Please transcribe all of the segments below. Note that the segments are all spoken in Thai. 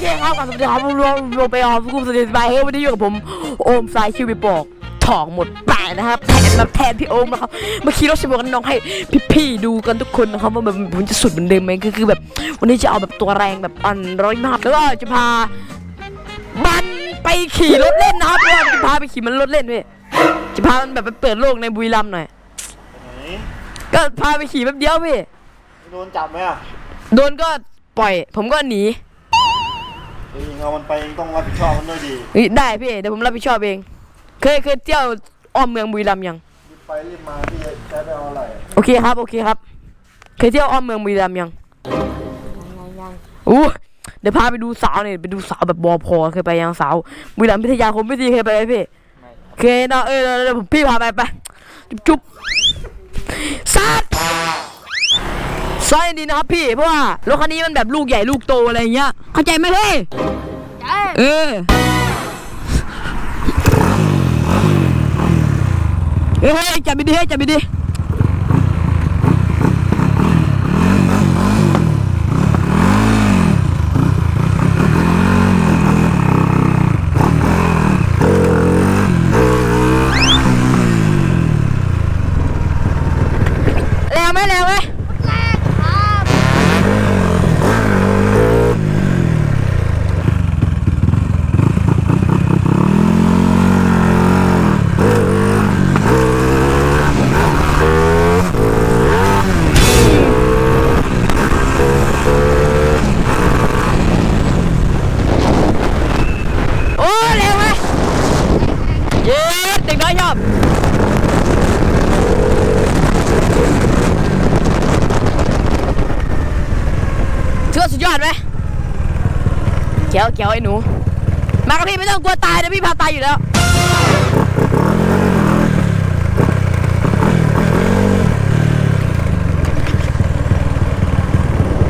เคครับสวัสดีครับผมรวมรวมไปออมกุมสวัสดีบายเฮ้ยวันนี้อยู่กับผมโอมสายคิวไปบอกถอกหมดแปะนะครับแทนมาแทนพี่โอมนะครับเมื่อกี้เราเฉลยกันน้องให้พี่ๆดูกันทุกคนนะครับว่าแบบผมจะสุดเหมือนเดิมไหมก็คือแบบ วันนี้จะเอาแบบตัวแรงแบบอันร้อยมากแล้วก็จะพาบันไปขี่รถเล่นนะครับเพราะว่าจะพาไปขี่มันรถเล่นพี่จะพามันแบบไปเปิดโลกในบุรีรัมย์หน่อยไหนก็พาไปขี่แป๊บเดียวพี่โดนจับไหมอะโดนก็ปล่อย ผมก็หนี เองเอามันไปเองต้องรับผิดชอบมันด้วยดีเฮ้ยได้พี่เดี๋ยวผมรับผิดชอบเอง เคยเคยเที่ยวอ้อมเมืองบุรีรัมย์ยัง รีบไปรีบมาพี่จะใช้ไปเอาอะไรโอเคครับโอเคครับ เคยเที่ยวอ้อมเมืองบุรีรัมย์ยังอู้เดี๋ยวพาไปดูสาวเนี่ยไปดูสาวแบบบอพอเคยไปยังสาวบุรีรัมย์พิทยาคมพิธีเคยไปไหมพี่เคยเนอะเออเดี๋ยวเดี๋ยวผมพี่พาไปไปจุ๊บจุ๊บซัดซอยดีนะครับพี่เพราะว่ารถคันนี้มันแบบลูกใหญ่ลูกโตอะไรอย่างเงี้ย เข้าใจไหมเฮ้ยเออ เฮ้ยจับไปดิเฮ้ยจับไปดิแรงไหมแรงไหมโอ้แรงไหมเย้เด็กน้อยชอบถือว่าสุดยอดไหมเขี ยวเขียวไอ้หนู มากับพี่ไม่ต้องกลัวตายนะพี่พาตายอยู่แล้ว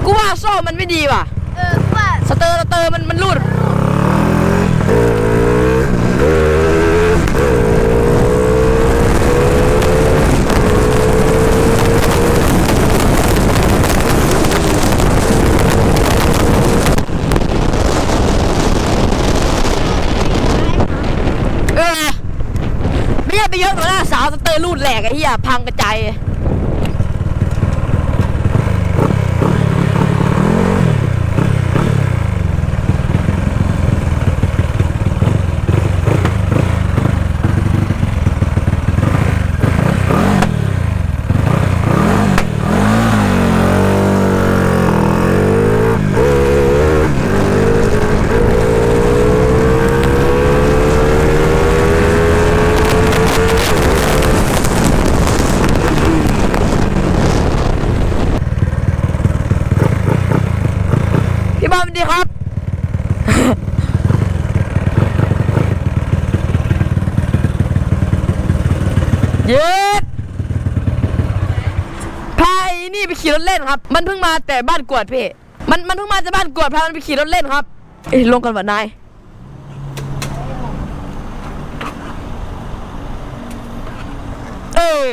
กูว่าโซ่มันไม่ดีว่ะเออว่าสเตอร์สเตอร์มันมันรูด เออ ไม่ใช่ไปเยอะกว่าหน้าสาวสเตอร์รูดแหลกไอ้เหี้ยพังกระจาย พี่บอลสวัสดีครับ เย็ดพาไอ้นี่ไป ขี่รถเล่นครับ มันเพิ่งมาแต่บ้านกวดพี่ มันมันเพิ่งมาจากบ้านกวดพามันไปขี่รถเล่นครับ เอ้ยลงกันวะนาย เออ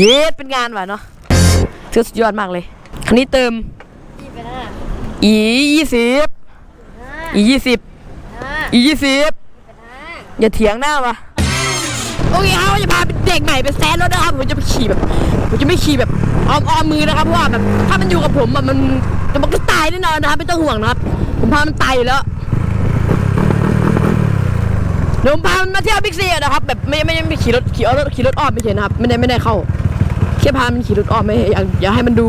เย็ดเป็นงานว่ะเนาะถือสุดยอดมากเลย คันนี้เติม ยี่เป็นห้าอียี่สิบห้าอียี่สิบห้าอียี่สิบเป็นห้า อย่าเถียงหน้าวะโอเคครับจะพาเด็กใหม่ไปแซนรถนะครับผมจะไปขี่แบบผมจะไม่ขี่แบบออมออมมือนะครับเพราะว่าแบบถ้ามันอยู่กับผมอะมันจะมันก็ตายแน่นอนนะครับไม่ต้องห่วงนะครับ ผมพามันตายอยู่แล้วเดี๋ยวผมพามันมาเที่ยวบิ๊กซีนะครับ แบบไม่ไม่ไม่ขี่รถขี่รถขี่รถอ้อมไม่ใช่นะครับ ไม่ได้ไม่ได้เข้าแค่พามันขี่รถอ้อมไม่อยากอยากให้มันดู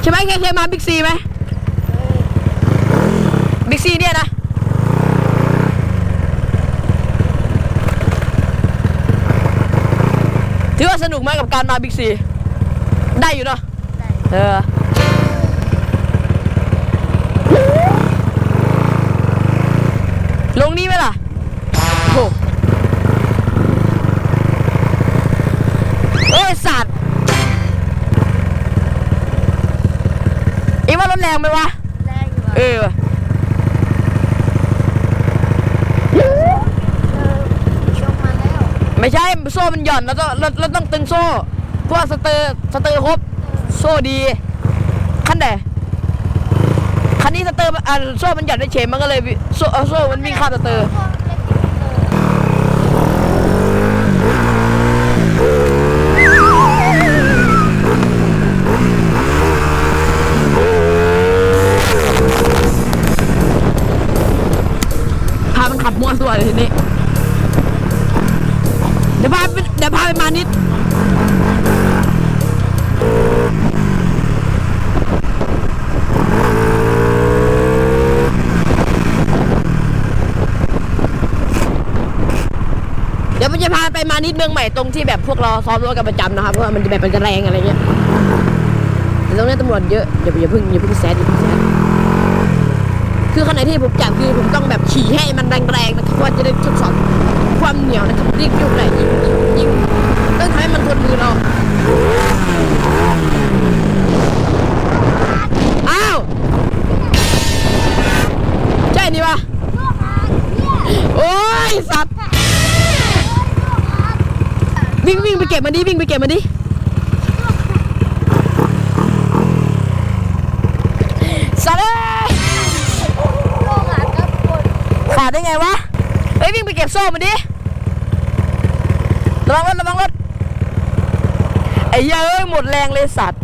ใช่ไหมเคยเคยมาบิ๊กซีไหมบิ๊กซีเนี่ยนะ ถือ ว่าสนุกไหมกับการมาบิ๊กซีได้อยู่เนาะได้เออลงนี่ไหมล่ะโหเอ้ยสัตว์เอ็งว่ารถแรงไหมวะแรงอยู่เออะอเออชกมาแล้ว ไม่ใช่โซ่มันหย่อนเราต้องเราเราต้องตึงโซ่ เพราะว่าสเตอร์สเตอร์ครบโซ่ดีคันไหนคันนี้สเตอร์อะโซ่มันหยัดได้เฉยมันก็เลยโซ่เอาโซ่มันวิ่งข้ามสเตอร์ พามันขับมั่วตัวเลยทีนี้ ดี๋ยวพาไปเดี๋ยวพาไปมานิดเดี๋ยวมันจะพาไปมานิดเมืองใหม่ตรงที่แบบพวกเราซ้อมรถกันประจำนะครับเพราะว่ามันจะแบบมันจะแรงอะไรเงี้ยแต่ตรงนี้ตำรวจเยอะอย่าอย่าเพิ่งอย่าเพิ่งแซดอย่าเพิ่งแซดคือขณะที่ผมจับคือผมต้องแบบขี่ให้มันแรงๆนะครับเพราะว่าจะได้ทดสอบความเหนียวนะครับยิ่งยุบไหนยิ่ง ยิ่งยิ่งต้องทำให้มันทนมือเรา อ้าว ใช่นี่ปะโอ้ยสัตว์ วิ่งวิ่งไปเก็บมันดิ วิ่งไปเก็บมันดิ สัตว์เอ้ยโลกอะครับคนขาดได้ไงวะ เฮ้ย วิ่งไปเก็บโซ่มาดิ ระวังรถระวังรถไอ้เยเอ้ยหมดแรงเลยสัตว์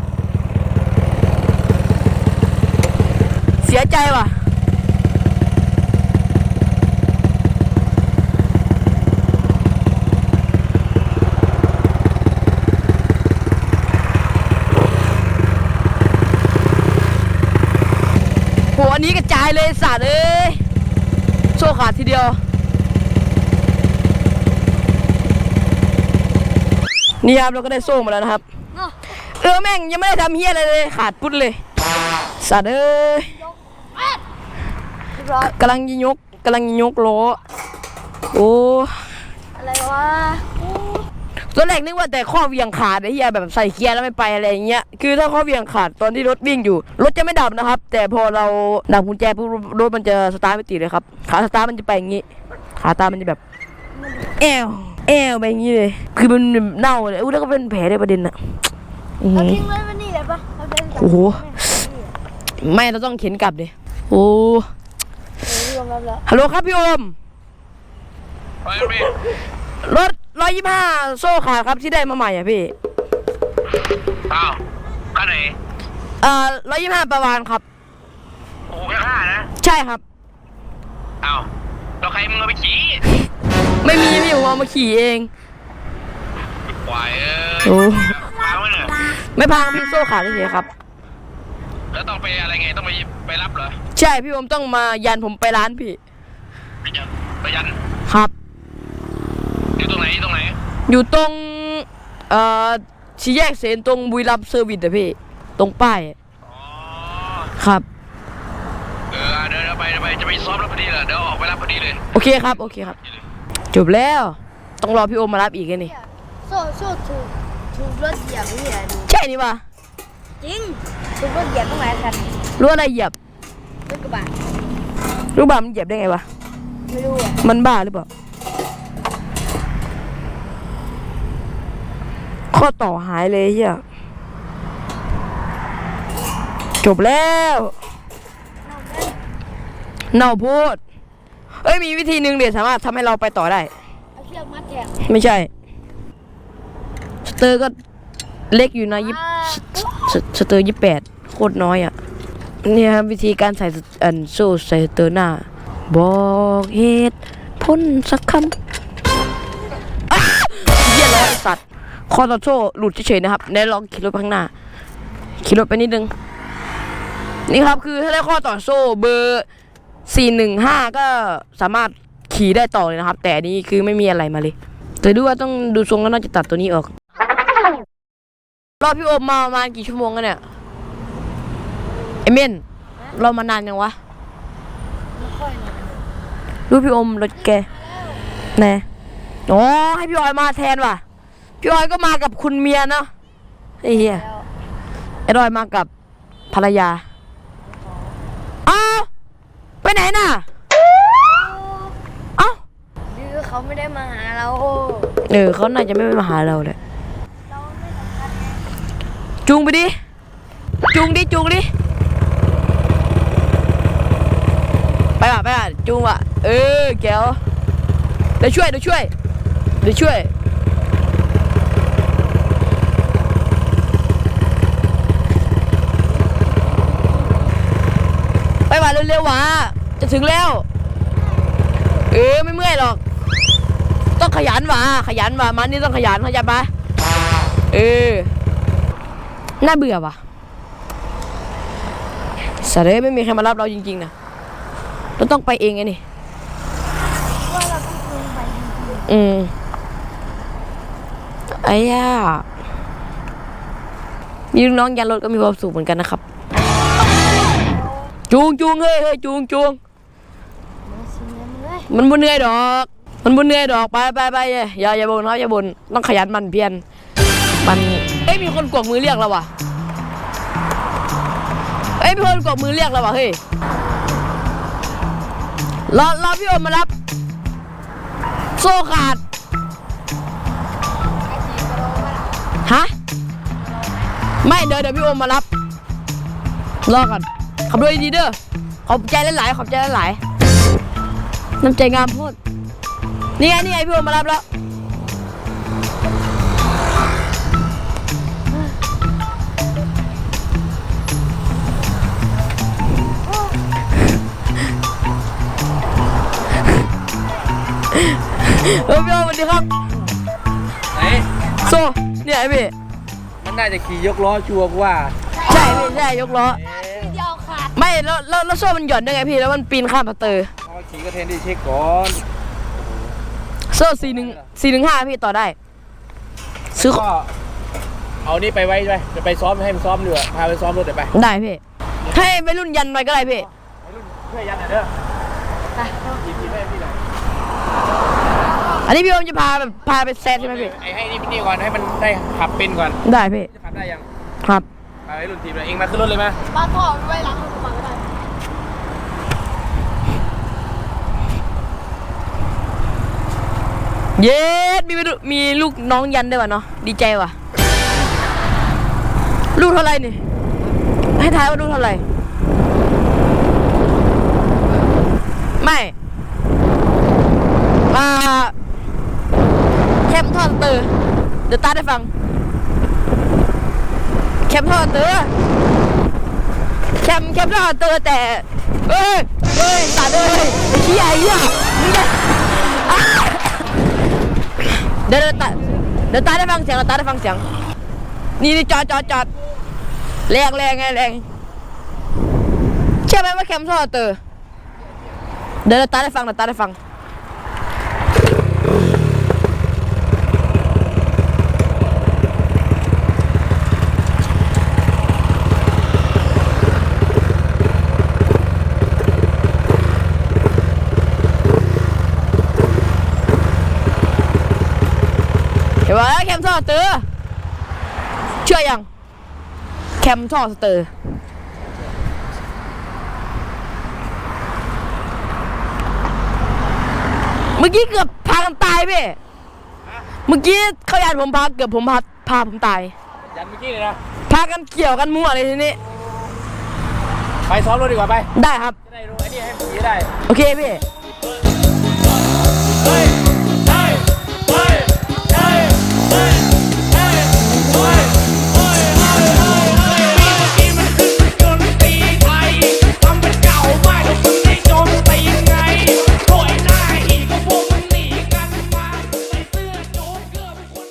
เสียใจว่ะโหอันนี้กระจายเลยสัตว์เอ้ยโซ่ขาดทีเดียว นี่ครับเราก็ได้โซ่มาแล้วนะครับเนาะเออแม่งยังไม่ได้ทำเฮียอะไรเลย ขาดปุ๊ดเลยสัตว์เอ้ยเรียบร้อยกำลังยิงยกกำลังยิงยกล้อโอ้อะไรวะตอนแรกนึกว่าแต่ข้อเหวียงขาดไอ้เฮียแบบใส่เกียร์แล้วไม่ไปอะไรอย่างเงี้ยคือถ้าข้อเหวียงขาดตอนที่รถวิ่งอยู่ รถจะไม่ดับนะครับ แต่พอเราดับกุญแจปุ๊บรถมันจะสตาร์ทไม่ติดเลยครับขาสตาร์ทมันจะไปอย่างงี้ ขาตามมันจะแบบแอว แอวไปอย่างงี้เลย คือมันเน่าเลยอุ้ยแล้วก็เป็นแผลในประเด็นอะอื้อเราหือทิ้งไว้วันนี้เลยปะเราเดินกลับโอ้โหแม่ไม่เราต้องเข็นกลับดิโอ้เดี๋ยวรวมแล้วแล้วฮัลโหลครับพี่โอมไปพี่รถร้อยยี่ห้าโซ่ขาดครับที่ได้มาใหม่อะพี่อ้าวคันไหนเอ่อร้อยยี่ห้าประวานครับโอ้โหแค่ห้านะ ใช่ครับอ้าวเราใครมึงเอาไปขี่ ไม่มีพี่ผมเอามาขี่เอง ควายเอ้ยโอ้ พาไว้เนี่ยไม่พังพี่โซ่ขาดเฉยๆครับ แล้วต้องไปอะไรไงต้องไปไปรับเหรอใช่พี่ผมต้องมายันผมไปร้านพี่ ไปยันไปยันครับ อยู่ตรงไหนอยู่ตรงไหนอยู่ตรงเอ่อชี้แยกเสนตรงบุรีรัมย์เซอร์วิสอะพี่ ตรงป้ายอะอ๋อครับ เออเดี๋ยวเดี๋ยวไปเดี๋ยวไปจะไปซ้อมแล้วพอดีเลยเดี๋ยวออกไปรับพอดีเลยโอเคครับ โอเคครับ จบแล้ว ต้องรอพี่โอมมารับอีกไงนี่ โซ่โซ่ถูกถูกรถเหยียบนี่แหละดูใช่นี่ปะจริงถูกรถเหยียบต้องหลายคันรู้อะไรเหยียบรถกระบะรู้บ้ามันเหยียบได้ไงวะ ไม่รู้อะมันบ้าหรือเปล่า ข้อต่อหายเลยเฮียจบแล้ว เน่าโพูด เอ้ยมีวิธีหนึ่งเดี๋ยวสามารถทำให้เราไปต่อได้ เอาเชือกมัดแทงไม่ใช่สเตอร์ก็เล็กอยู่นะยิบอ่าสสเตอร์ยี่แปดโคตรน้อยอะเนี่ยครับวิธีการใส่สอันโซ่ใส่สเตอร์หน้า บอกเหตุพ้นสักคำอ้าเยี่ยร้อยสัตว์คอต่อโซ่หลุดเฉยๆนะครับในลองขี่รถไปข้างหน้าขี่รถไปนิดนึงนี่ครับคือถ้าได้ข้อต่อโซ่เบอร์ สี่หนึ่งห้าก็สามารถขี่ได้ต่อเลยนะครับ แต่นี้คือไม่มีอะไรมาเลย แต่ดูว่าต้องดูทรงแล้วน่าจะตัดตัวนี้ออก รอพี่โอมมาประมาณกี่ชั่วโมงกันเนี่ยเอเมนเรอมานานยังวะรู้พี่อมรถแกแน่อ๋อให้พี่ออยมาแทนว่ะ พี่ออยก็มากับคุณเมียเนาะไอ้เหี้ยไอ้ดอยมากับภรรยา อ้าว ไปไหนน่ะ เอ้า ดื้อเขา ได้มาหาเราเออเขาน่าจะไม่มาหาเราเลยจูงไปดิ จูงดิ จูงดิ ไปว่ะไปว่ะจูงว่ะ เออแก้วเดี๋ยวช่วยเดี๋ยวช่วยเดี๋ยวช่วยไปว่ะเร็วๆว่ะจะถึงแล้ว เออไม่เมื่อยหรอก ขยันว่ะขยันว่ะมันนี่ต้องขยันเข้าใจปะเออน่าเบื่อว่ะสาระไม่มีใครมารับเราจริงๆนะเราต้องไปเองไงนี่ว่าเราต้องจูงไปจริงอืมไอ้ย่ามีลูกน้องยันรถก็มีความสุขเหมือนกันนะครับ จูงจูงเฮ้ยเฮ้ยจูงจูงๆมาสิเงินเลยมันบ่เหนื่อยดอก มันบ่เหนื่อยดอกไปไปไปอย่าอย่าอย่าบ่นเขาอย่าบ่นต้องขยันหมันเพียรมันเอ้ยมีคนกวักมือเรียกเราว่ะเอ้ยมีคนกวักมือเรียกเราว่ะเฮ้ยรอรอพี่โอมมารับ โซ่ขาดฮะไม่เดี๋ยวเดี๋ยวพี่โอมมารับรอก่อนขับรถดีเด้อขอบใจหลายๆขอบใจหลายๆน้ำใจงามโพูด นี่ไงนี่ไงพี่โอมมารับแล้ว เออพี่โอมสวัสดีครับไหนโซ่เนี่ยไอ้พี่มันน่าจะขี่ยกล้อชัวร์กูว่าใช่พี่ใช่ยกล้อ เดียวขาดไม่แล้วแล้วแล้วโซ่มันหย่อนได้ไงพี่แล้วมันปีนข้ามประตูเอาขี่ก็เทนที่เช็คก่อน โซ่สี่หนึ่งสี่หนึ่งห้าพี่ต่อได้ ซื้อขก็องเอานี่ไปไว้ด้วยจะไปซ้อมให้มันซ้อมดีกว่าพาไปซ้อมรถเดี๋ยวไปได้พี่ให้ไปรุ่นยันหน่อยก็ได้พี่ช่วยยันหน่อยเด้อไปขี่พี่ให้พี่หน่อยอันนี้พี่โอมจะพาแบบพาไปแซดใช่ไหมพี่ไอ้ให้นี่นี่ก่อนให้มันได้ขับเป็นก่อนได้พี่จะขับได้ยังครับไปรุ่นทีมเลยเองมาขึ้นรถเลยไหมปลาทอดไว้หลังรถกระบะก็ได้ เย็ดมีมีลูกน้องยันด้วยวะเนาะดีใจว่ะ ลูกเท่าไหร่นี่ ให้ทายว่าลูกเท่าไหร่ ไม่อ่าแคมทอดสเตอร์เดี๋ยวตาได้ฟัง แคมทอดสเตอร์แคมแคมทอดสเตอร์แต่เอ้ยเอ้ยตาเอ้ยไอ้ขี้ใหญ่เนี่ยมึงจะ เดี๋ยวเดี๋ยวตาเดี๋ยวตาได้ฟังเสียงเดี๋ยวตาได้ฟังเสียง นี่นี่จอดจอดจอดแรงแรงไงแรงเชื่อไหมว่าแคมทอดเตอร์ เดี๋ยวเดี๋ยวตาได้ฟังเดี๋ยวตาได้ฟัง เห็นไหมแคม ท่อสเตอร์เชื่อยัง แคมท่อสเตอร์เมื่อกี้เกือบพากันตายพี่เมื่อกี้เขายานผมพาเกือบผมพาพาผมตายยันเมื่อกี้เลยนะพากันเกี่ยวกันมั่วเลยทีนี้ ไปซ้อมรถดีกว่าไป ได้ครับ จะได้รู้ไอ้นี่ให้ขี่ได้ โอเคพี่เ